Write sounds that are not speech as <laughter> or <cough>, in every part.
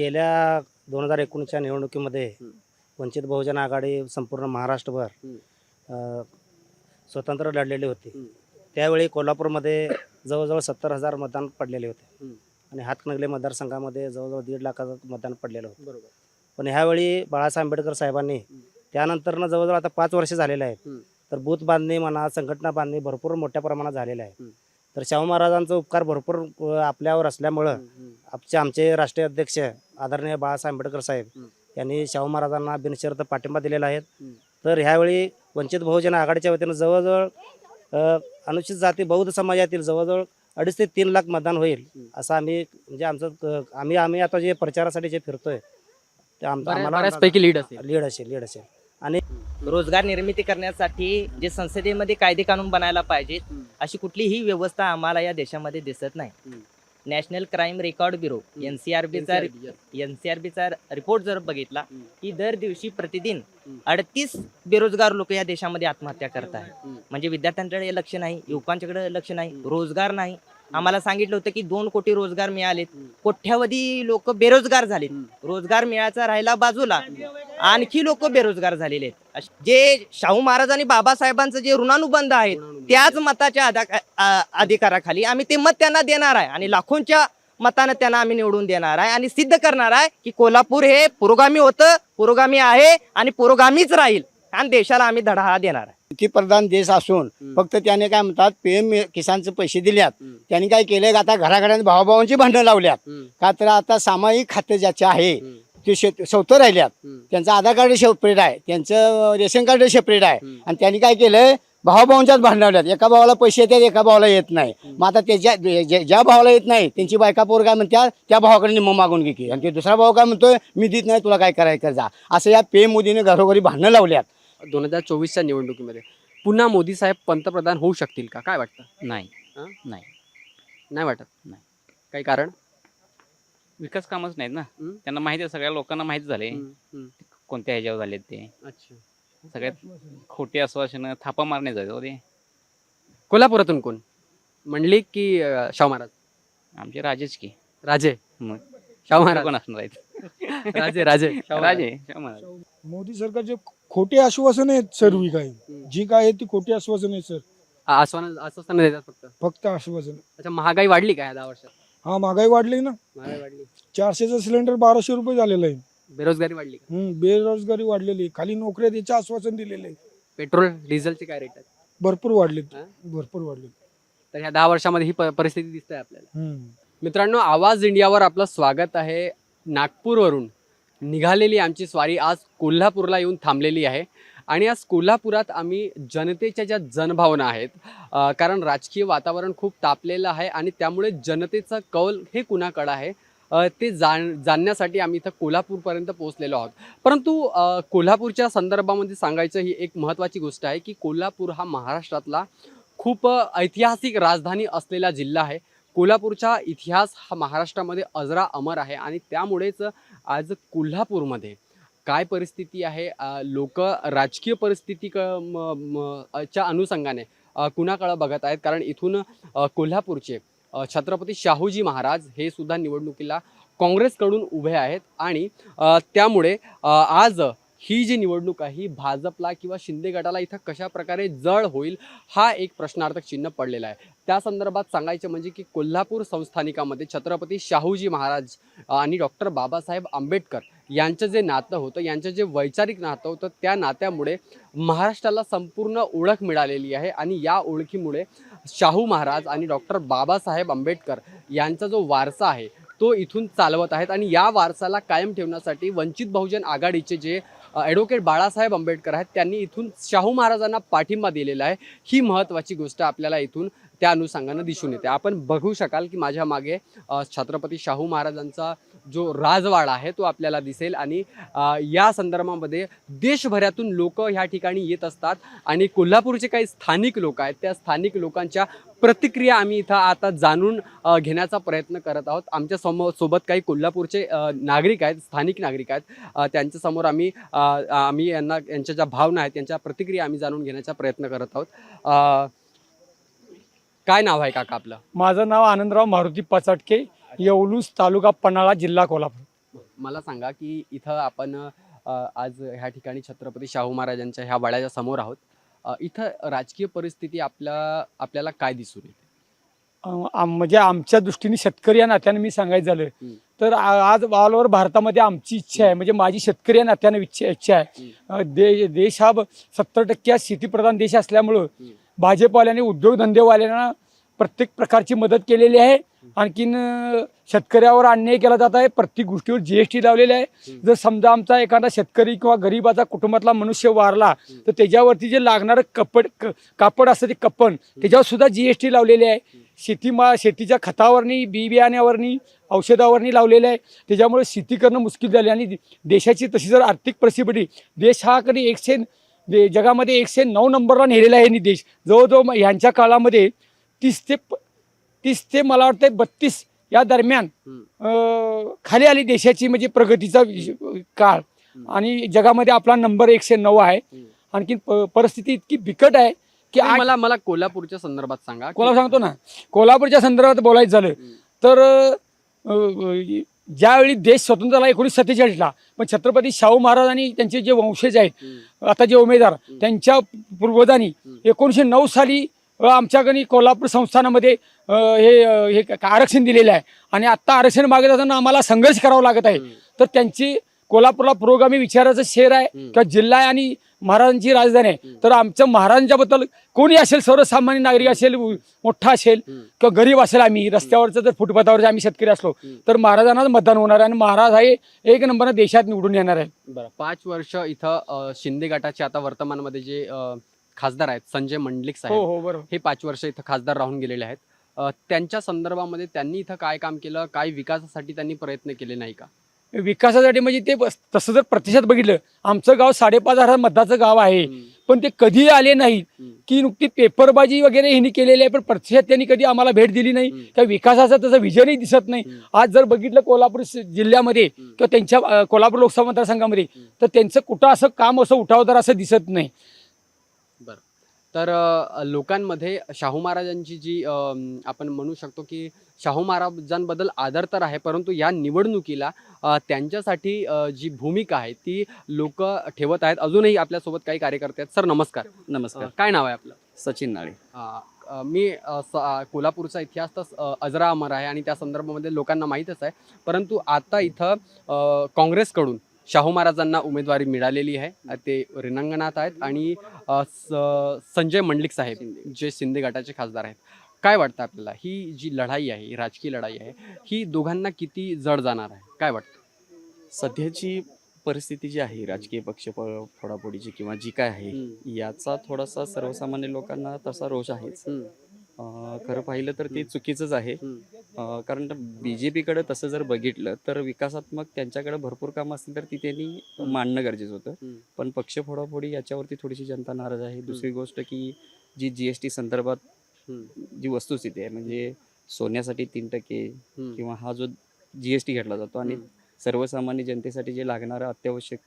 गेल्या दोन हजार एकोणीसच्या निवडणुकीमध्ये. वंचित बहुजन आघाडी संपूर्ण महाराष्ट्रभर. अ, स्वतंत्र लढलेली होती. त्यावेळी कोल्हापूरमध्ये जवळजवळ सत्तर हजार मतदान पडलेले होते. आणि हातकणंगले मतदारसंघामध्ये जवळजवळ दीड लाखाचं मतदान पडलेलं होतं बरोबर पण ह्यावेळी बाळासाहेब आंबेडकर साहेबांनी त्यानंतरनं जवळजवळ आता पाच वर्ष झालेले आहेत. तर बूथ बांधणी म्हणा संघटना बांधणी भरपूर मोठ्या प्रमाणात झालेलं आहे. तर शाहू महाराजांचा उपकार भरपूर अ, आपल्यावर असल्यामुळं आमचे आमचे राष्ट्रीय अध्यक्ष आदरणीय बाळासाहेब आंबेडकर साहेब. यांनी शाहू महाराजांना बिनशर्त पाठिंबा दिलेला आहे. तर ह्यावेळी वंचित बहुजन आघाडीच्या वतीनं जवळजवळ अनुसूचित जाती बौद्ध समाजातील जवळजवळ अडीच ते तीन लाख मतदान होईल हं. असं आम्ही म्हणजे आमचं आम्ही आम्ही आता जे प्रचारासाठी जे फिरतोय ते आम- बऱ्या- आम्हाला बऱ्याचपैकी लीड असेल लीड असेल लीड असेल रोजगार निर्मिती करण्यासाठी जे संसदेमध्ये कायदे कानून बनायला पाहिजेत. अशी कुठलीही व्यवस्था आम्हाला या देशामध्ये दिसत नाही. National crime record bureau hmm. एनसीआरबीचा NCRB, yes. एनसीआरबीचा रिपोर्ट जर बघितला. की दर दिवशी प्रतिदिन. अडतीस बेरोजगार लोक या देशामध्ये आत्महत्या करत आहेत. म्हणजे विद्यार्थ्यांकडे लक्ष नाही युवकांच्याकडे लक्ष नाही रोजगार नाही आम्हाला सांगितलं होतं की दोन कोटी रोजगार मिळालेत. कोट्यावधी लोक बेरोजगार झालेत. रोजगार मिळायचा राहिला बाजूला. आणखी लोक बेरोजगार झालेले आहेत. जे शाहू महाराज आणि बाबासाहेबांचं जे ऋणानुबंध आहेत त्याच मताच्या अधिकाराखाली आम्ही ते मत त्यांना देणार आहे. आणि लाखोंच्या मतानं त्यांना आम्ही निवडून देणार आहे आणि सिद्ध करणार आहे की कोल्हापूर हे पुरोगामी होतं पुरोगामी आहे आणि पुरोगामीच राहील. आणि देशाला आम्ही धडा देणार आहे. प्रधान देश असून. फक्त त्याने काय म्हणतात पीएम किसानचे पैसे दिल्यात. त्यांनी काय केले आता घराघरात भावाभावांची भांडणं लावल्यात. का तर आता सामायिक खाते ज्याचे आहे. ते शेत सवतं राहिल्यात. त्यांचं आधार कार्ड सेपरेट आहे त्यांचं रेशन कार्ड सेपरेट आहे. आणि त्यांनी काय केलंय भावाभावांच्याच भांडणं लावल्यात एका भावाला पैसे येतात एका भावाला येत नाही मग आता त्याच्या ज्या- भावाला येत नाही त्यांची बायका पोर काय म्हणतात त्या भावाकडे निम्म मागून घे की आणि ते दुसरा भाऊ काय म्हणतोय मी देत नाही तुला काय करायचं कर जा असं या पीएम मोदीने घरोघरी भांडणं लावल्यात दोन हजार चोवीसच्या निवडणुकीमध्ये पुन्हा मोदी साहेब पंतप्रधान होऊ शकतील का काय वाटतं नाही? नाही नाही वाटत नाही. काही कारण विकास कामच नाहीत ना हम्म. त्यांना माहिती आहे सगळ्या लोकांना माहिती झाले हम्म. हम्म. कोणत्या ह्याच्यावर झाले ते अच्छा सगळ्यात खोटे आश्वासनं थापा मारणे झाले होते कोल्हापुरातून कोण मंडलिक की अं, शाहू महाराज आमचे राजेच की राजे मग. शाहू महाराज कोण असणार आहेत राजे राजे शाहू <laughs> महाराज. राजे शाहू महाराज. मोदी सरकारचे खोटे आश्वासन आहेत सर्व काही. हम्म. जी काय आहे ती खोटी आश्वासन आहे सर. आश्वासन आश्वासन देतात फक्त? फक्त आश्वासन. अच्छा महागाई वाढली का या दहा वर्षात? हा महागाई वाढली ना. महागाई वाढली. चारशेचं सिलेंडर बाराशे रुपये झालेलं आहे. बेरोजगारी वाढली का? हम्म, बेरोजगारी वाढलेली आहे. खाली नोकऱ्या द्यायचं आश्वासन दिलेलं आहे. पेट्रोल डिझेलचे काय रेट आहेत? भरपूर वाढलेत. हा? भरपूर वाढलेत. तर ह्या दहा वर्षामध्ये ही प- परिस्थिती दिसते आपल्याला. मित्रांनो आवाज इंडियावर आपलं स्वागत आहे नागपूरवरून. निघालेली आमची स्वारी आज कोल्हापूरला येऊन थांबलेली आहे. आणि आज कोल्हापुरात आम्ही जनतेच्या ज्या जनभावना आहेत कारण राजकीय वातावरण खूप तापलेलं आहे आणि त्यामुळे जनतेचा कौल हे कुणाकडं आहे ते जाण जाणण्यासाठी आम्ही इथं कोल्हापूरपर्यंत पोहोचलेलो आहोत. परंतु कोल्हापूरच्या संदर्भामध्ये सांगायचं ही एक महत्त्वाची गोष्ट आहे की कोल्हापूर हा महाराष्ट्रातला खूप ऐतिहासिक राजधानी असलेला जिल्हा आहे. कोल्हापूरचा इतिहास हा महाराष्ट्रामध्ये अजरा अमर आहे आणि त्यामुळेच आज कोल्हापूरमध्ये काय परिस्थिती आहे? लोक राजकीय परिस्थिती क म- म- च्या अनुषंगाने कुणाकडं बघत आहेत? कारण इथून कोल्हापूरचे छत्रपती शाहूजी महाराज हे सुद्धा निवडणुकीला काँग्रेसकडून उभे आहेत आणि त्यामुळे आज ही जी निवडणूक आहे ही भाजपला किंवा शिंदे गटाला इथं कशा प्रकारे जळ होईल हा एक प्रश्नार्थक चिन्ह पडलेला आहे. त्या संदर्भात सांगायचं म्हणजे की कोल्हापूर संस्थानिकामध्ये छत्रपती शाहूजी महाराज आणि डॉक्टर बाबासाहेब आंबेडकर यांचं जे नातं होतं यांचं जे वैचारिक नातं होतं त्या नात्यामुळे महाराष्ट्राला संपूर्ण ओळख मिळालेली आहे आणि या ओळखीमुळे शाहू महाराज आणि डॉक्टर बाबासाहेब आंबेडकर यांचा जो वारसा आहे तो इथून चालवत आहेत आणि या वारसाला कायम ठेवण्यासाठी वंचित बहुजन आघाडीचे जे ॲडव्होकेट बाळासाहेब आंबेडकर आहेत. त्यांनी इथून शाहू महाराजांना पाठिंबा दिलेला आहे. ही महत्त्वाची गोष्ट आपल्याला इथून त्या अनुषंगानं दिसून येते. आपण बघू शकाल की माझ्या मागे छत्रपती शाहू महाराजांचा जो राजवाडा आहे तो आपल्याला दिसेल आणि या संदर्भामध्ये देशभरातून लोक ह्या ठिकाणी येत असतात आणि कोल्हापूरचे काही स्थानिक लोक आहेत त्या स्थानिक लोकांच्या प्रतिक्रिया आम्ही इथं आता जाणून घेण्याचा प्रयत्न करत आहोत. आमच्यासमोर सोबत काही कोल्हापूरचे नागरिक आहेत स्थानिक नागरिक आहेत. त्यांच्यासमोर आम्ही आम्ही यांना यांच्या ज्या भावना आहेत त्यांच्या प्रतिक्रिया आम्ही जाणून घेण्याचा प्रयत्न करत आहोत. काय नाव आहे काका आपलं? माझं नाव आनंदराव मारुती पचाटके येवलूस तालुका पन्हाळा जिल्हा कोल्हापूर. मला सांगा की इथं आपण अ, आज ह्या ठिकाणी छत्रपती शाहू महाराजांच्या ह्या वाड्याच्या समोर आहोत. अ, इथं राजकीय परिस्थिती आपल्या आपल्याला काय दिसून येते? अं, आम- म्हणजे आमच्या दृष्टीने शेतकरी या नात्याने मी सांगायचं झालं. तर आ- आज ऑल ओव्हर भारतामध्ये आमची इच्छा आहे म्हणजे माझी शेतकरी या नात्याने इच्छा इच्छा आहे. अं, दे देश हा सत्तर टक्के शेतीप्रधान देश असल्यामुळं हम्म. भाजपवाल्यांनी उद्योगधंदेवाल्यांना प्रत्येक प्रकारची मदत केलेली आहे. आणखीन शेतकऱ्यावर अन्याय केला जात आहे. प्रत्येक गोष्टीवर जीएसटी लावलेली आहे. जर समजा आमचा एखादा शेतकरी किंवा गरीबाचा कुटुंबातला मनुष्य वारला तर त्याच्यावरती जे लागणारं कपड क- कापड असतं ते कप्पन त्याच्यावर सुद्धा जीएसटी लावलेली आहे. शेतीमा शेतीच्या खतावरनी बी बियाण्यावरनी औषधावरनी लावलेलं आहे. त्याच्यामुळे शेती करणं मुश्किल झाली आणि देशाची तशी जर आर्थिक परिस्थिती देश हा कधी एकशे जगामध्ये एकशे नऊ नंबरला नेलेला आहे देश जवळजवळ ह्यांच्या काळामध्ये तीस ते प- तीस ते मला वाटतं बत्तीस या दरम्यान खाली आली देशाची म्हणजे प्रगतीचा काळ. आणि जगामध्ये आपला नंबर एकशे नऊ आहे. आणखी परिस्थिती इतकी बिकट आहे की मला मला कोल्हापूरच्या संदर्भात सांगा. कोल्हापूर सांगतो ना. कोल्हापूरच्या संदर्भात बोलायचं झालं. तर ज्यावेळी देश स्वतंत्र झाला एकोणीस सत्तेचाळीसला पण छत्रपती शाहू महाराज आणि त्यांचे जे वंशज आहेत. आता जे उमेदवार. त्यांच्या पूर्वजांनी. एकोणीसशे नऊ साली आमच्याकडे कोल्हापूर संस्थानामध्ये हे हे आरक्षण दिलेलं आहे आणि आत्ता आरक्षण मागत असताना आम्हाला संघर्ष करावा लागत आहे. तर त्यांची कोल्हापूरला पुरोगामी विचाराचं शहर आहे. किंवा जिल्हा आहे आणि महाराजांची राजधानी आहे. तर आमच्या महाराजांच्याबद्दल कोणी असेल सर्वसामान्य नागरिक असेल मोठा असेल. किंवा गरीब असेल आम्ही रस्त्यावरचं जर फुटपाथावरचे आम्ही शेतकरी असलो. तर महाराजांनाच मतदान होणार आहे आणि महाराज हे एक नंबरनं देशात निवडून येणार आहे बरं पाच वर्ष इथं शिंदे गटाचे आता वर्तमानमध्ये जे खासदार आहेत संजय मंडलिक हो साहेब हो बरोबर हे पाच वर्ष इथं खासदार राहून गेलेले आहेत अ, त्यांच्या संदर्भामध्ये त्यांनी इथं काय काम केलं काय विकासासाठी त्यांनी प्रयत्न केले नाही का विकासासाठी म्हणजे ते तसं जर प्रतिशत बघितलं आमचं गाव साडेपाच हजार मताचं गाव आहे. पण ते कधी आले नाहीत हम्म. की नुकती पेपरबाजी वगैरे ह्यांनी केलेली आहे पण प्रतिशत त्यांनी कधी आम्हाला भेट दिली नाही. त्या विकासाचं तसं विजनही दिसत नाही. आज जर बघितलं कोल्हापूर जिल्ह्यामध्ये. किंवा त्यांच्या कोल्हापूर लोकसभा मतदारसंघामध्ये. तर त्यांचं कुठं असं काम असं उठावदार असं दिसत नाही तर लोकांमध्ये शाहू महाराजांची जी आपण म्हणू शकतो की शाहू महाराजांबद्दल आदर तर आहे परंतु या निवडणुकीला त्यांच्यासाठी जी भूमिका आहे ती लोक ठेवत आहेत. अजूनही आपल्यासोबत काही कार्यकर्ते आहेत. सर नमस्कार. नमस्कार. काय नाव आहे आपलं? सचिन नाळे. मी कोल्हापूरचा इतिहास तर अजरा अमर आहे आणि त्या संदर्भामध्ये लोकांना माहीतच आहे. परंतु आता इथं काँग्रेसकडून शाहू महाराजांना उमेदवारी मिळालेली आहे. ते रिणांगणात आहेत आणि संजय मंडलिक साहेब जे शिंदे गटाचे खासदार आहेत. काय वाटतं आपल्याला? ही जी लढाई आहे ही राजकीय लढाई आहे ही दोघांना किती जड जाणार आहे? काय वाटतं? सध्याची परिस्थिती जी आहे राजकीय पक्ष फोडाफोडीची किंवा जी काय आहे याचा थोडासा सर्वसामान्य लोकांना तसा रोष आहेच. खरं पाहिलं तर ते चुकीचंच आहे कारण बी जे पीकडे तसं जर बघितलं तर विकासात्मक त्यांच्याकडे भरपूर कामं असतील तर ती त्यांनी मांडणं गरजेचं होतं. पण पक्ष फोडाफोडी याच्यावरती थोडीशी जनता नाराज आहे दुसरी गोष्ट की जी जी एस टी संदर्भात. जी वस्तुस्थिती आहे म्हणजे सोन्यासाठी तीन टक्के. किंवा हा जो जी एस टी घेतला जातो आणि. सर्वसामान्य जनतेसाठी जे लागणारं अत्यावश्यक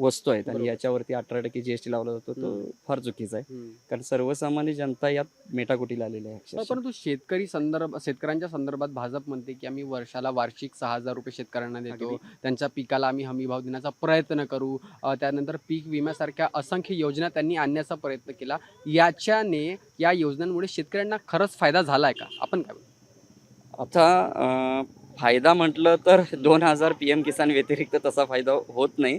वस्तू आहेत. आणि याच्यावरती अठरा टक्के जी एस टी लावला जातो तो. फार चुकीचा आहे. कारण सर्वसामान्य जनता यात मेटाकुटीला आलेली आहे हो. परंतु शेतकरी संदर्भ शेतकऱ्यांच्या संदर्भात भाजप म्हणते की आम्ही वर्षाला वार्षिक सहा हजार रुपये शेतकऱ्यांना देतो त्यांच्या पिकाला आम्ही हमी भाव देण्याचा प्रयत्न करू त्यानंतर पीक विम्यासारख्या असंख्य योजना त्यांनी आणण्याचा प्रयत्न केला याच्याने या योजनांमुळे शेतकऱ्यांना खरंच फायदा झाला आहे का आपण काय? आता फायदा म्हटलं तर दोन हजार पी एम किसान व्यतिरिक्त तसा फायदा होत नाही.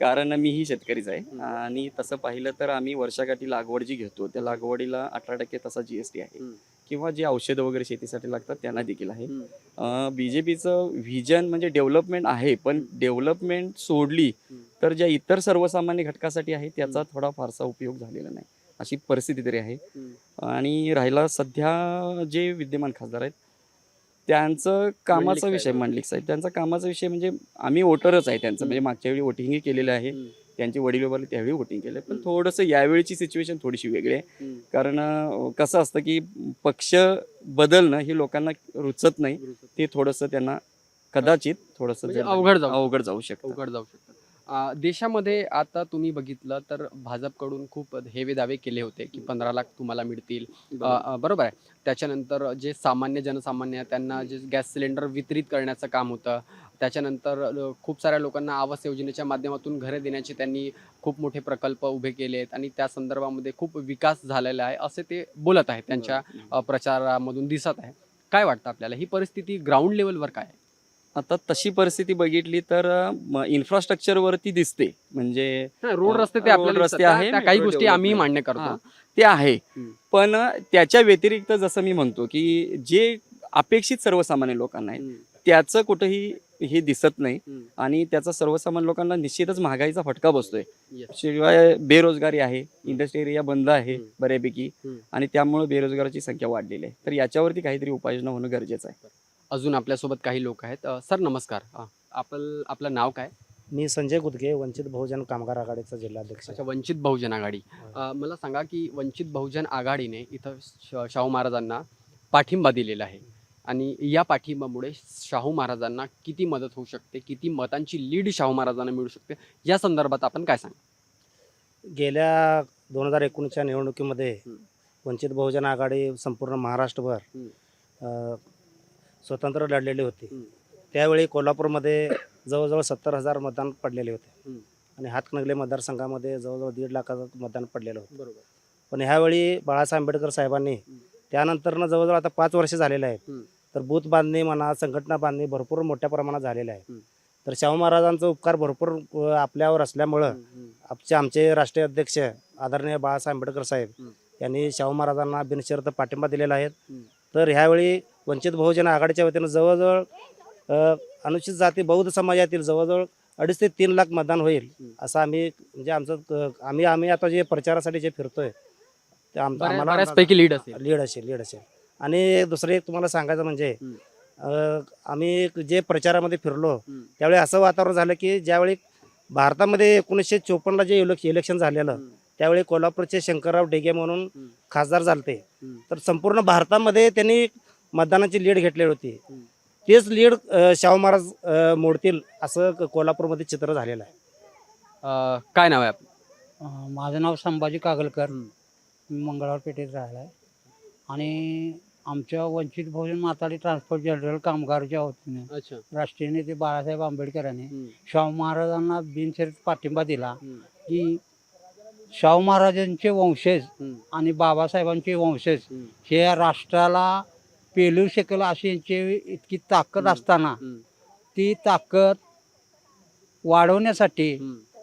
कारण मीही शेतकरीच आहे. आणि तसं पाहिलं तर आम्ही वर्षाकाठी लागवड जी घेतो त्या लागवडीला अठरा टक्के तसा जी एस टी आहे. किंवा जे औषधं वगैरे शेतीसाठी लागतात त्यांना देखील आहे. बी जे पीचं व्हिजन म्हणजे डेव्हलपमेंट आहे पण डेव्हलपमेंट सोडली. तर ज्या इतर सर्वसामान्य घटकासाठी आहे त्याचा थोडा फारसा उपयोग झालेला नाही अशी परिस्थिती तरी आहे. आणि राहिला सध्या जे विद्यमान खासदार आहेत त्यांचं कामाचा. विषय मंडलिक साहेब त्यांचा कामाचा विषय म्हणजे आम्ही वोटरच आहे त्यांचं. म्हणजे मागच्या वेळी वोटिंगही केलेलं आहे. त्यांची वडील वगैरे त्यावेळी वोटिंग केलं पण. थोडंसं यावेळीची सिच्युएशन थोडीशी वेगळी आहे. कारण कसं असतं की पक्ष बदलणं हे लोकांना रुचत नाही ते थोडंसं त्यांना कदाचित थोडंसं म्हणजे अवघड जाऊ अवघड जाऊ शकतं अवघड जाऊ शकतं देशामध्ये आता तुम्ही बघितलं तर भाजपकडून खूप हेवे दावे केले होते की पंधरा लाख तुम्हाला मिळतील. बरोबर. आहे. त्याच्यानंतर जे सामान्य जनसामान्य त्यांना जे गॅस सिलेंडर वितरित करण्याचं काम होतं. त्याच्यानंतर खूप साऱ्या लोकांना आवास योजनेच्या माध्यमातून घरे देण्याचे त्यांनी खूप मोठे प्रकल्प उभे केले आहेत आणि त्या संदर्भामध्ये खूप विकास झालेला आहे असे ते बोलत आहेत त्यांच्या प्रचारामधून दिसत आहे. काय वाटतं आपल्याला? ही परिस्थिती ग्राउंड लेवलवर काय आहे? आता तशी परिस्थिती बघितली तर इन्फ्रास्ट्रक्चरवरती दिसते म्हणजे रोड रस्ते ते आपल्याला रस्ते. आहे, काही गोष्टी आम्ही. मान्य करतो. ते आहे. पण त्याच्या व्यतिरिक्त जसं मी म्हणतो की जे अपेक्षित सर्वसामान्य लोकांना आहे त्याचं कुठंही हे दिसत नाही. आणि त्याचा सर्वसामान्य लोकांना निश्चितच महागाईचा फटका बसतोय. शिवाय बेरोजगारी आहे इंडस्ट्री एरिया बंद आहे. बऱ्यापैकी. आणि त्यामुळे बेरोजगाराची संख्या वाढलेली आहे तर याच्यावरती काहीतरी उपाययोजना होणं गरजेचं आहे अजून आपल्यासोबत काही लोक आहेत. अ, सर नमस्कार. अ, आपल आपलं नाव काय? मी संजय गुदगे वंचित बहुजन कामगार आघाडीचा जिल्हाध्यक्ष. अच्छा वंचित बहुजन आघाडी. अ, मला सांगा की वंचित बहुजन आघाडीने इथं श- शाहू महाराजांना पाठिंबा दिलेला आहे. आणि या पाठिंबामुळे शाहू महाराजांना किती मदत होऊ शकते? किती मतांची लीड शाहू महाराजांना मिळू शकते? या संदर्भात आपण काय सांगा? गेल्या दोन हजार एकोणीसच्या निवडणुकीमध्ये. वंचित बहुजन आघाडी संपूर्ण महाराष्ट्रभर. अ, स्वतंत्र लढलेली होती. त्यावेळी कोल्हापूरमध्ये जवळजवळ सत्तर हजार मतदान पडलेले होते. आणि हातकणंगले मतदारसंघामध्ये जवळजवळ दीड लाखाचं मतदान पडलेलं होतं बरोबर पण ह्यावेळी बाळासाहेब आंबेडकर साहेबांनी त्यानंतरनं जवळजवळ आता पाच वर्ष झालेले आहेत. तर बूथ बांधणी म्हणा संघटना बांधणी भरपूर मोठ्या प्रमाणात झालेल्या आहे. तर शाहू महाराजांचा उपकार भरपूर आपल्यावर असल्यामुळं आमचे आमचे राष्ट्रीय अध्यक्ष आदरणीय बाळासाहेब आंबेडकर साहेब. यांनी शाहू महाराजांना बिनशर्त पाठिंबा दिलेला आहे. तर ह्यावेळी वंचित बहुजन आघाडीच्या वतीनं जवळजवळ अनुसूचित जाती बौद्ध समाजातील जवळजवळ अडीच ते तीन लाख मतदान होईल. असं आम्ही म्हणजे आमचं आम्ही आम्ही आता जे प्रचारासाठी जे फिरतोय ते आम- बऱ्या- आम्हाला बऱ्याचपैकी लीड असेल लीड असेल लीड असेल आणि दुसरं एक तुम्हाला सांगायचं म्हणजे आम्ही जे प्रचारामध्ये फिरलो. त्यावेळी असं वातावरण झालं की ज्यावेळी भारतामध्ये एकोणीसशे चोपन्नला जे इलेक्श इलेक्शन झालेलं. त्यावेळी कोल्हापूरचे शंकरराव डेगे म्हणून. खासदार झालते. तर संपूर्ण भारतामध्ये त्यांनी मतदानाची लीड घेतलेली होती. तेच लीड शाहू महाराज मोडतील असं क- कोल्हापूरमध्ये चित्र झालेलं आहे अ, काय नाव आहे आपलं अं, माझं नाव संभाजी कागलकर. मी मंगळवार पेठेत राहिला आहे आणि आमच्या वंचित बहुजन माताडी ट्रान्सपोर्ट जनरल कामगारच्या वतीने अच्छा राष्ट्रीय नेते बाळासाहेब आंबेडकरांनी. शाहू महाराजांना बिनशर्त पाठिंबा दिला. की शाहू महाराजांचे वंशज. आणि बाबासाहेबांचे वंशज. हे या राष्ट्राला पेलू शकेल अशी यांची इतकी ताकद. असताना. ती ताकद वाढवण्यासाठी.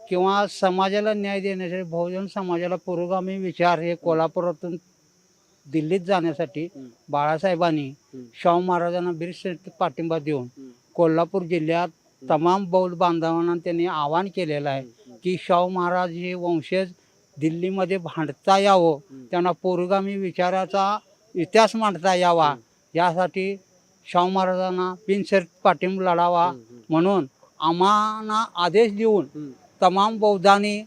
किंवा समाजाला न्याय देण्यासाठी बहुजन समाजाला पुरोगामी विचार हे कोल्हापुरातून दिल्लीत जाण्यासाठी. बाळासाहेबांनी. शाहू महाराजांना बिरशर्त पाठिंबा देऊन. कोल्हापूर जिल्ह्यात तमाम बौद्ध बांधवांना त्यांनी आवाहन केलेलं आहे. की शाहू महाराज हे वंशज दिल्लीमध्ये भांडता यावं. त्यांना पुरोगामी विचाराचा इतिहास मांडता यावा. यासाठी शाहू महाराजांना बिनशर्त पाठिंबा लढावा. म्हणून आम्हाला आदेश देऊन. तमाम बौद्धांनी.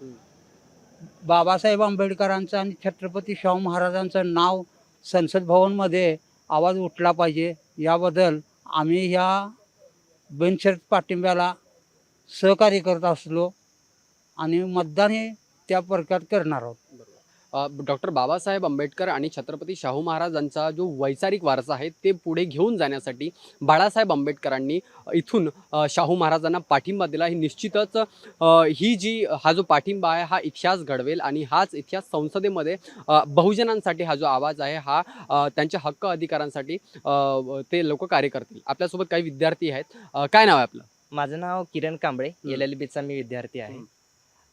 बाबासाहेब आंबेडकरांचं आणि छत्रपती शाहू महाराजांचं नाव संसद भवनमध्ये आवाज उठला पाहिजे याबद्दल आम्ही ह्या बिनशर्त पाठिंब्याला सहकार्य करत असलो आणि मतदान हे त्या प्रकारे करणार आहोत डॉक्टर बाबासाहेब आंबेडकर आणि छत्रपती शाहू महाराजांचा जो वैचारिक वारसा आहे ते पुढे घेऊन जाण्यासाठी बाळासाहेब आंबेडकरांनी इथून शाहू महाराजांना पाठिंबा दिला. ही निश्चितच ही जी हा जो पाठिंबा आहे हा इतिहास घडवेल आणि हाच इतिहास संसदेमध्ये बहुजनांसाठी हा जो आवाज आहे हा त्यांच्या हक्क अधिकारांसाठी ते लोक कार्य करतील. आपल्यासोबत काही विद्यार्थी आहेत. काय नाव आहे आपलं? माझं नाव किरण कांबळे. एल एल बीचा मी विद्यार्थी आहे.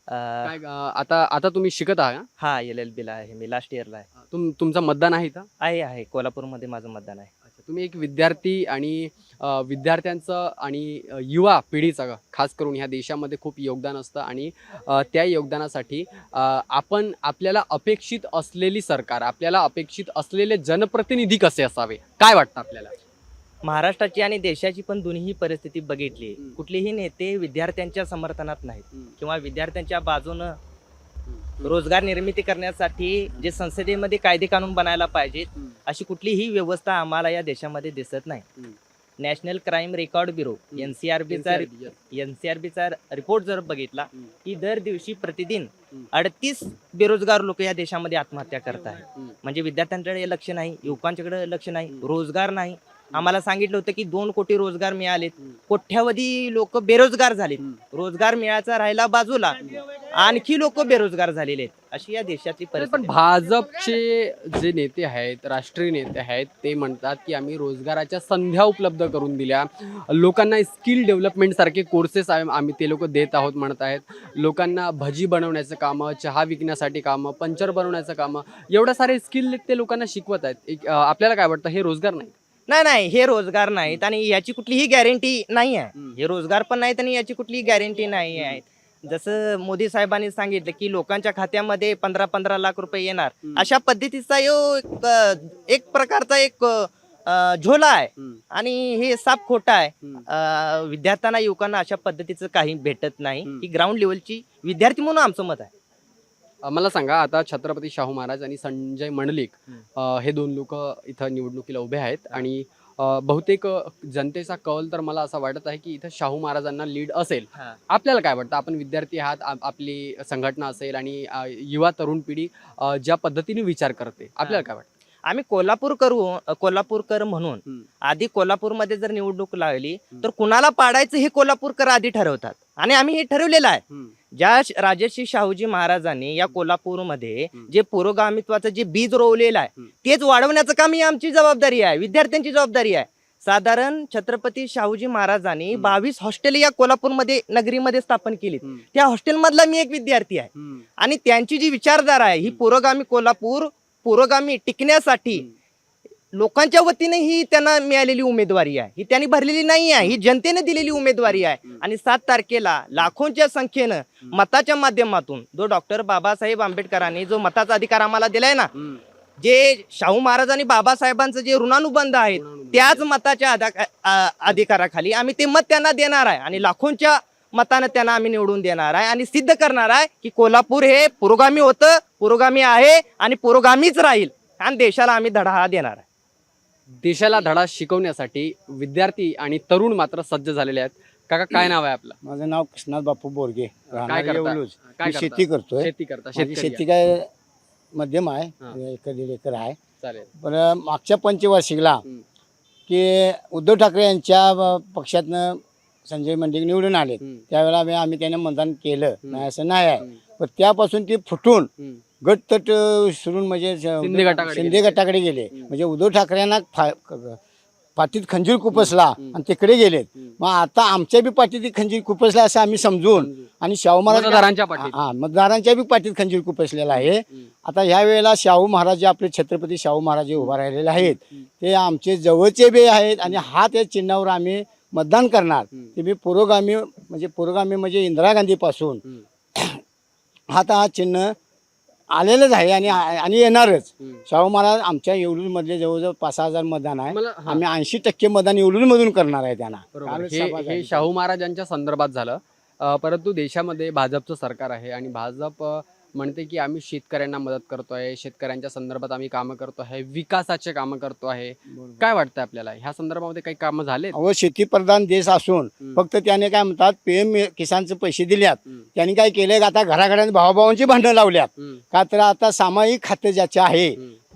अं, काय अ, आता आता तुम्ही शिकत आहात का? हा एल एल बीला आहे मी लास्ट इयरला आहे. तुम तुमचं मतदान आहे इथं? आहे आहे. कोल्हापूरमध्ये माझं मतदान आहे. तुम्ही एक विद्यार्थी आणि अ, विद्यार्थ्यांचं आणि अ, युवा पिढीचं खास करून ह्या देशामध्ये खूप योगदान असतं आणि अ, त्या योगदानासाठी अ, आपण आपल्याला अपेक्षित असलेली सरकार आपल्याला अपेक्षित असलेले जनप्रतिनिधी कसे असावे? काय वाटतं आपल्याला? महाराष्ट्राची आणि देशाची पण दोन्ही परिस्थिती बघितली. कुठलेही नेते विद्यार्थ्यांच्या समर्थनात नाहीत किंवा विद्यार्थ्यांच्या बाजूनं रोजगार निर्मिती करण्यासाठी जे संसदेमध्ये कायदे कानून बनायला पाहिजेत. अशी कुठलीही व्यवस्था आम्हाला या देशामध्ये दिसत नाही नॅशनल क्राईम रेकॉर्ड ब्युरो एनसीआरबीचा एनसीआरबीचा रिपोर्ट जर बघितला. की दर दिवशी प्रतिदिन. अडतीस बेरोजगार लोक या देशामध्ये आत्महत्या करत आहेत. म्हणजे विद्यार्थ्यांकडे लक्ष नाही युवकांच्याकडे लक्ष नाही. रोजगार नाही आम्हाला सांगितलं होतं की दोन कोटी रोजगार मिळालेत. हम्म. कोट्यावधी लोक बेरोजगार झालेत. रोजगार मिळायचा राहिला बाजूला. आणखी लोक बेरोजगार झालेले आहेत. अशी या देशाची पण परिस्थिती. भाजपचे जे नेते आहेत राष्ट्रीय नेते आहेत ते म्हणतात की आम्ही रोजगाराच्या संध्या उपलब्ध करून दिल्या. लोकांना स्किल डेव्हलपमेंट सारखे कोर्सेस आम्ही ते लोक देत आहोत म्हणत आहेत. लोकांना भजी बनवण्याचं कामं चहा विकण्यासाठी कामं पंचर बनवण्याचं कामं एवढ्या सारे स्किल ते लोकांना शिकवत आहेत. आपल्याला काय वाटतं हे रोजगार नाही? नाही नाही हे रोजगार नाहीत आणि याची कुठलीही गॅरंटी नाही आहे. हे रोजगार पण नाहीत आणि याची कुठलीही गॅरंटी नाही आहे जसं मोदी साहेबांनी सांगितलं की लोकांच्या खात्यामध्ये पंधरा पंधरा लाख रुपये येणार. अशा पद्धतीचा यो एक, एक प्रकारचा एक झोला आहे. आणि हे साप खोटा आहे. विद्यार्थ्यांना युवकांना अशा पद्धतीचं काही भेटत नाही. ही ग्राउंड लेवलची विद्यार्थी म्हणून आमचं मत आहे. मला सांगा आता छत्रपती शाहू महाराज आणि संजय मंडलिक हे दोन लोक इथं निवडणुकीला उभे आहेत आणि बहुतेक जनतेचा कौल तर मला असं वाटत आहे की इथं शाहू महाराजांना लीड असेल. हा. आपल्याला काय वाटतं? आपण विद्यार्थी आहात आप- आपली संघटना असेल आणि युवा तरुण पिढी ज्या पद्धतीने विचार करते आपल्याला काय वाटतं? आम्ही कोल्हापूर करू कोल्हापूरकर म्हणून. आधी कोल्हापूरमध्ये जर निवडणूक लागली हम्म. तर कुणाला पाडायचं हे कोल्हापूरकर आधी ठरवतात. आणि आम्ही हे ठरवलेलं आहे. ज्या राजर्षी शाहूजी महाराजांनी या कोल्हापूरमध्ये. जे पुरोगामित्वाचं जे बीज रोवलेलं आहे. तेच वाढवण्याचं काम ही आमची जबाबदारी आहे विद्यार्थ्यांची जबाबदारी आहे साधारण छत्रपती शाहूजी महाराजांनी. बावीस हॉस्टेल या कोल्हापूरमध्ये नगरीमध्ये स्थापन केली. त्या हॉस्टेलमधला मी एक विद्यार्थी आहे. आणि त्यांची जी विचारधारा आहे ही. पुरोगामी कोल्हापूर पुरोगामी टिकण्यासाठी लोकांच्या वतीने ही त्यांना मिळालेली उमेदवारी आहे. ही त्यांनी भरलेली नाही आहे. ही जनतेने दिलेली उमेदवारी आहे. आणि सात तारखेला लाखोंच्या संख्येनं मताच्या माध्यमातून जो डॉक्टर बाबासाहेब आंबेडकरांनी जो मताचा अधिकार आम्हाला दिलाय ना. जे शाहू महाराज आणि बाबासाहेबांचं जे ऋणानुबंध आहेत त्याच मताच्या अधिकाराखाली आम्ही ते मत त्यांना देणार आहे. आणि लाखोंच्या मतानं त्यांना आम्ही निवडून देणार आहे. आणि सिद्ध करणार आहे की कोल्हापूर हे पुरोगामी होतं पुरोगामी आहे आणि पुरोगामीच राहील. आणि देशाला आम्ही धडा हा देणार आहे. देशाला धडा शिकवण्यासाठी विद्यार्थी आणि तरुण मात्र सज्ज झालेले आहेत काका काय नाव आहे आपलं माझं नाव कृष्णात बापू बोरगे राहणार करता? येवलूज. काय मी करता? शेती करतोय शेती करता माझी शेतकरी शेती काय मध्यम हा. आहे एकर दीड एकर आहे आहे. चालेल पण मागच्या पंचवार्षिकला हम्म. की उद्धव ठाकरे यांच्या अ, पक्षातनं संजय मंडिक निवडून आले हम्म. त्यावेळेला आम्ही आम्ही त्यांना मतदान केलं हम्म. नाही असं नाही आहे हम्म. पण त्यापासून ते फुटून हम्म. गट तट अ, सुरून म्हणजे शिंदे गटाकडे शिंदे गेले. गटाकडे गेले. म्हणजे उद्धव ठाकरेंना फा- पाठीत खंजीर खुपसला. आणि तिकडे गेलेत. मग आता आमच्या बी पाठीत खंजीर खुपसला असं आम्ही समजून आणि शाहू महाराज हा मतदारांच्या बी पाठीत खंजीर खुपसलेला आहे. आता ह्या वेळेला शाहू महाराज जे आपले छत्रपती शाहू महाराज जे उभा राहिलेले आहेत. ते आमचे जवळचे बी आहेत आणि हा त्या चिन्हावर आम्ही मतदान करणार. ते मी पुरोगामी म्हणजे पुरोगामी म्हणजे इंदिरा गांधीपासून. <clears throat> आता हा चिन्ह आलेलंच आहे आणि आणि येणारच. शाहू महाराज आमच्या येवलूरमधले जवळजवळ पाच सहा हजार मतदान आहे मला हा. आम्ही ऐंशी टक्के मतदान येवलूरमधून करणार आहे त्यांना बरोबर हे हे. शाहू महाराजांच्या संदर्भात झालं अं, परंतु देशामध्ये भाजपचं सरकार आहे आणि भाजप अं, म्हणते की आम्ही शेतकऱ्यांना मदत करतोय शेतकऱ्यांच्या संदर्भात आम्ही कामं करतो आहे विकासाचे कामं करतो आहे. काय वाटतं आपल्याला? ह्या संदर्भामध्ये काही कामं झाले अहो शेती प्रधान देश असून फक्त त्याने काय म्हणतात पीएम किसानचे पैसे दिल्यात. त्यांनी काय केलंय का? आता घराघरात भावाभावांची भांडणं लावल्यात. का तर आता सामायिक खाते ज्याचे आहे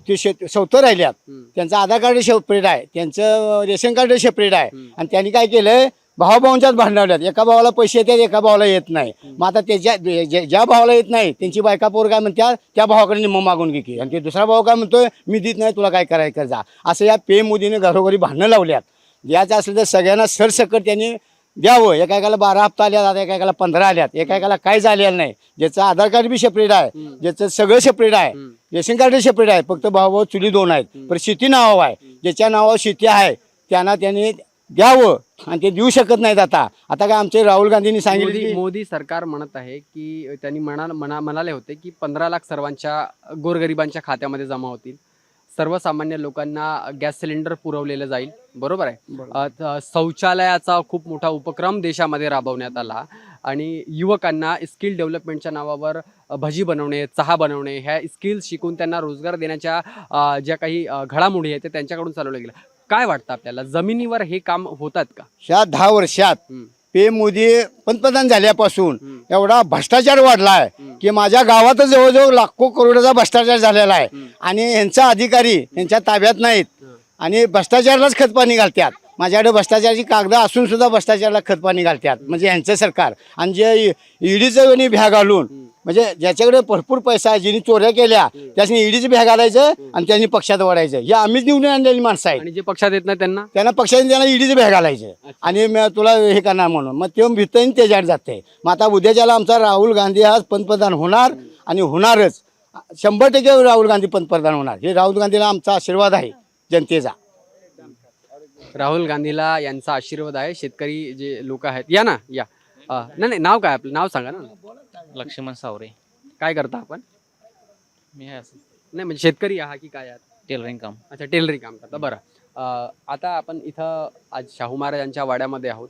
ते शेत सवतं राहिल्यात. त्यांचं आधार कार्ड सेपरेट आहे त्यांचं रेशन कार्ड सेपरेट आहे. आणि त्यांनी काय केलंय? भावाभावांच्याच भांडवल्यात. एका भावाला पैसे येतात एका भावाला येत नाही. मग आता त्याच्या जे- ज्या भावाला येत नाही त्यांची बायका पोर काय म्हणत्या त्या भावाकडे निम्म मागून घे की. आणि ते दुसरा भाऊ काय म्हणतोय मी देत नाही तुला काय करायचं जा. असं या पे मोदीने घरोघरी भांडणं लावल्यात. द्यायचं असलं तर सगळ्यांना सरसकट त्यांनी द्यावं. एकेकाला बारा हप्ता आल्यात आता एकेकाला पंधरा आल्यात. एकेकाला काय झालेलं नाही. ज्याचं आधार कार्ड बी सेपरेट आहे ज्याचं सगळं सेपरेट आहे रेशन कार्ड सेपरेट आहे. फक्त भाऊ चुली दोन आहेत. पण शेती नावावर आहे. ज्याच्या नावावर शेती आहे त्यांना त्यांनी द्यावं. आणि ते देऊ शकत नाहीत आता. आता काय आमचे राहुल गांधींनी सांगितलं मोदी की मोदी सरकार म्हणत आहे की त्यांनी म्हणा म्हणा म्हणाले होते की पंधरा लाख सर्वांच्या गोरगरिबांच्या खात्यामध्ये जमा होतील. सर्वसामान्य लोकांना गॅस सिलेंडर पुरवलेलं जाईल. बरोबर आहे? अ, त- शौचालयाचा खूप मोठा उपक्रम देशामध्ये राबवण्यात आला. आणि युवकांना स्किल डेव्हलपमेंटच्या नावावर अ, भजी बनवणे चहा बनवणे ह्या स्किल्स शिकून त्यांना रोजगार देण्याच्या अ, ज्या काही अ, घडामोडी आहेत ते त्यांच्याकडून चालवल्या गेल्या. काय वाटतं आपल्याला जमिनीवर हे काम होतात का ह्या दहा वर्षात हम्म. पे मोदी पंतप्रधान झाल्यापासून हम्म. एवढा भ्रष्टाचार वाढलाय. की माझ्या गावातच जवळजवळ लाखो करोडाचा भ्रष्टाचार झालेला आहे. आणि यांचा अधिकारी यांच्या ताब्यात नाहीत. आणि भ्रष्टाचारालाच खतपाणी घालतात माझ्याकडे भ्रष्टाचाराची कागद असून सुद्धा भ्रष्टाचाराला खतपाणी घालतात म्हणजे यांचं सरकार आणि जे ईडीचं भ्या घालून म्हणजे ज्याच्याकडे भरपूर पैसा आहे ज्यांनी चोऱ्या केल्या त्याच्यानी ईडीचं भ्या घालायचं आणि त्यांनी पक्षात वाढायचं हे आम्हीच निवडून आणलेली माणसं आहेत. आणि जे पक्षात येत नाही त्यांना? त्यांना पक्षाने त्यांना ईडीचं भ्या घालायचं. आणि मी तुला हे करणार म्हणून. मग ते भितही त्याच्यावर जाते. मग आता उद्याच्याला आमचा राहुल गांधी हा पंतप्रधान होणार आणि होणारच. शंभर टक्के राहुल गांधी पंतप्रधान होणार. हे राहुल गांधीला आमचा आशीर्वाद आहे जनतेचा. राहुल गांधीला यांचा आशीर्वाद आहे. शेतकरी जे लोक आहेत या ना या. अ, नाही नाही नाव काय आपलं? नाव सांगा ना. लक्ष्मण सावरे. काय करता आपण? मी आहे असं. नाही म्हणजे शेतकरी आहात की काय आहात? टेलरिंग काम. अच्छा टेलरिंग काम करता. बरं. अ, आता आपण इथं आज शाहू महाराजांच्या वाड्यामध्ये आहोत.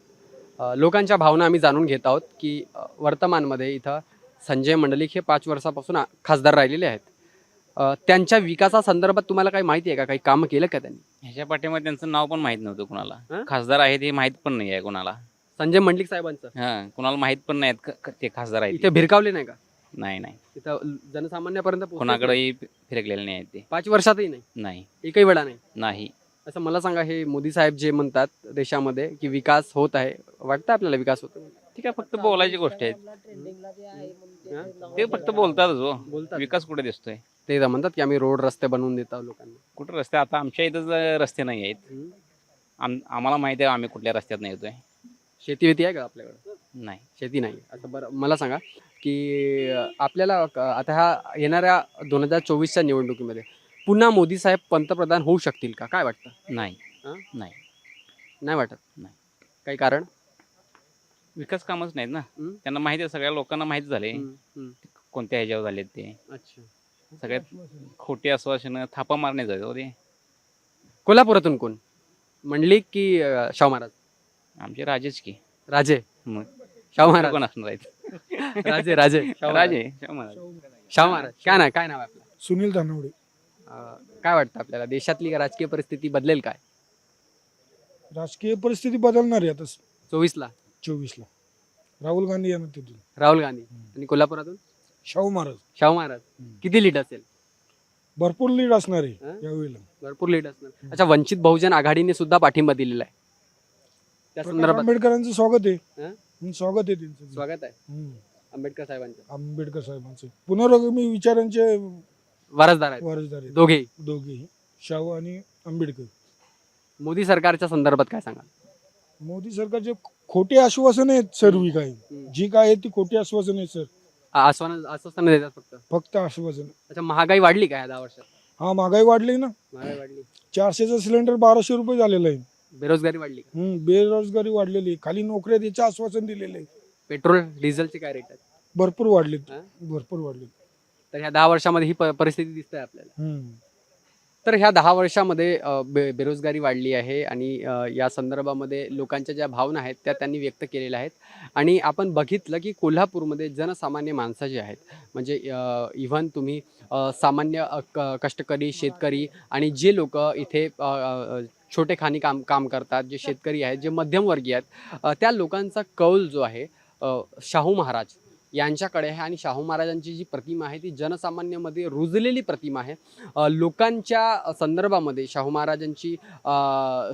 अ, लोकांच्या भावना आम्ही जाणून घेत आहोत की अ, वर्तमानमध्ये इथं संजय मंडलिक हे पाच वर्षापासून आ- खासदार राहिलेले आहेत. अ, त्यांच्या विकासासंदर्भात तुम्हाला काही माहिती आहे का? काही कामं केलं का त्यांनी? ह्याच्या पाठीमध्ये त्यांचं नाव पण माहीत नव्हतं हं? कुणाला खासदार आहे ते माहीत पण नाही आहे कुणाला. संजय मंडलिक साहेबांचं. हा कुणाला माहीत पण नाहीत क- क- ते खासदार आहेत इथे भिरकावले नाही का? नाही नाही. इथं जनसामान्यापर्यंत पोहोचले कोणाकडेही फिरकलेले नाही आहेत ते. पाच वर्षातही नाही? नाही. एकही वेळा नाही? नाही. असं मला सांगा हे मोदी साहेब जे म्हणतात देशामध्ये की विकास होत आहे वाटतं आपल्याला विकास होतो? ठीक आहे फक्त बोलायची गोष्ट आहे. ते फक्त बोलतातच हो. बोलतात. विकास कुठे दिसतोय? ते तर म्हणतात की आम्ही रोड रस्ते बनवून देत आहोत लोकांना. कुठे रस्ते? आता आमच्या इथंच अं, रस्ते नाही आहेत. हम्म. आम आम्हाला माहिती आहे आम्ही कुठल्या रस्त्यात नाही येतोय. शेती वेती आहे का आपल्याकडे? नाही. शेती नाही. आता बरं मला सांगा की अं, आपल्याला क- आता ह्या येणाऱ्या दोन हजार चोवीसच्या निवडणुकीमध्ये पुन्हा मोदी साहेब पंतप्रधान होऊ शकतील का? काय वाटतं? नाही. हं? नाही. नाही वाटत? नाही. काही कारण? विकास कामच नाहीत ना. हम्म. त्यांना माहिती आहे सगळ्या लोकांना माहिती झाले. हम्म, हम्म. कोणत्या ह्याच्यावर झालेत ते. अच्छा. सगळ्यात खोटे आश्वासनं थापा मारण्याचं आहे हो ते कोल्हापुरातून कोण? मंडलिक की अं, शाहू महाराज. आमचे राजेच की. राजे. मग. शाहू महाराज. कोण असणार आहेत? राजे राजे. <laughs> राजे. शाहू महाराज. शाहू महाराज. काय ना काय नाव आहे आपलं? सुनील धानवडे अं, काय वाटतं आपल्याला? देशातली राजकीय परिस्थिती बदलेल काय? राजकीय परिस्थिती बदलणार आहे आता. चोवीसला. चोवीसला. राहुल गांधी यांना तिथून राहुल गांधी. आणि कोल्हापुरातून? शाहू महाराज. शाहू महाराज. हम्म. किती लीड असेल? भरपूर लीड असणार आहे? यावेळेला. भरपूर लीड असणार. अच्छा वंचित बहुजन आघाडीने सुद्धा पाठिंबा दिलेला आहे. त्या प्रकाश संदर्भात आंबेडकरांचं स्वागत आहे. हं? हं, स्वागत आहे त्यांचं. स्वागत आहे. हं. आंबेडकर साहेबांचं. आंबेडकर साहेबांचं. पुनरागमी विचारांचे वारसदार आहेत. वारसदार आहेत. दोघेही. दोघेही. शाहू आणि आंबेडकर. मोदी सरकारच्या संदर्भात काय सांगा मोदी सरकारचे खोटे आश्वासन आहेत सर्व काही. जी काय आहेत ती खोटी आश्वासन आहेत सर. आश्वासन आश्वासन देतात फक्त. फक्त आश्वासन. अच्छा महागाई वाढली काय दहा वर्षात? हा महागाई वाढली ना. महागाई वाढली. चारशेचं सिलेंडर बाराशे रुपये झालेलं आहे. बेरोजगारी वाढली का? हं, बेरोजगारी वाढलेली आहे. खाली नोकऱ्या द्यायचं आश्वासन दिलेलं आहे पेट्रोल डिझेलचे काय रेट आहेत भरपूर वाढलेत हा? भरपूर वाढलेत तर ह्या दहा वर्षामध्ये ही प- परिस्थिती दिसते आपल्याला हं. तर ह्या दहा वर्षामध्ये अ, बे बेरोजगारी वाढली आहे आणि अ, या संदर्भामध्ये लोकांच्या ज्या भावना आहेत त्या त्यांनी व्यक्त केलेल्या आहेत आणि आपण बघितलं की कोल्हापूरमध्ये जनसामान्य माणसं जे आहेत म्हणजे इव्हन तुम्ही अ, सामान्य अ, क- कष्टकरी शेतकरी आणि जे लोक इथे अ, अ, छोटे खाणी काम काम करतात जे शेतकरी आहेत जे मध्यमवर्गीय आहेत त्या लोकांचा कौल जो आहे शाहू महाराज यांच्याकडे आहे आणि शाहू महाराजांची जी प्रतिमा आहे ती जनसामान्यामध्ये रुजलेली प्रतिमा आहे. लोकांच्या संदर्भामध्ये शाहू महाराजांची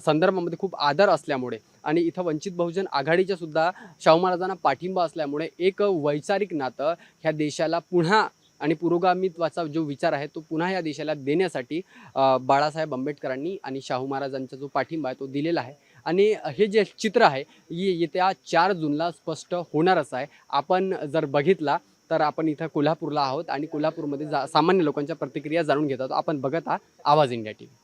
संदर्भामध्ये खूप आदर असल्यामुळे आणि इथं वंचित बहुजन आघाडीच्या सुद्धा शाहू महाराजांना पाठिंबा असल्यामुळे एक वैचारिक नातं ह्या देशाला पुन्हा आणि पुरोगामित्वाचा जो विचार आहे तो पुन्हा या देशाला देण्यासाठी बाळासाहेब आंबेडकरांनी आणि शाहू महाराजांचा जो पाठिंबा आहे तो दिलेला आहे. आणि हे जे चित्र आहे येत्या चार जूनला स्पष्ट होणारच आहे. आपण जर बघितला तर आपण इथं कोल्हापूरला आहोत आणि कोल्हापूरमध्ये जा सामान्य लोकांच्या प्रतिक्रिया जाणून घेत आहोत. आपण बघत आहात आवाज इंडिया टी व्ही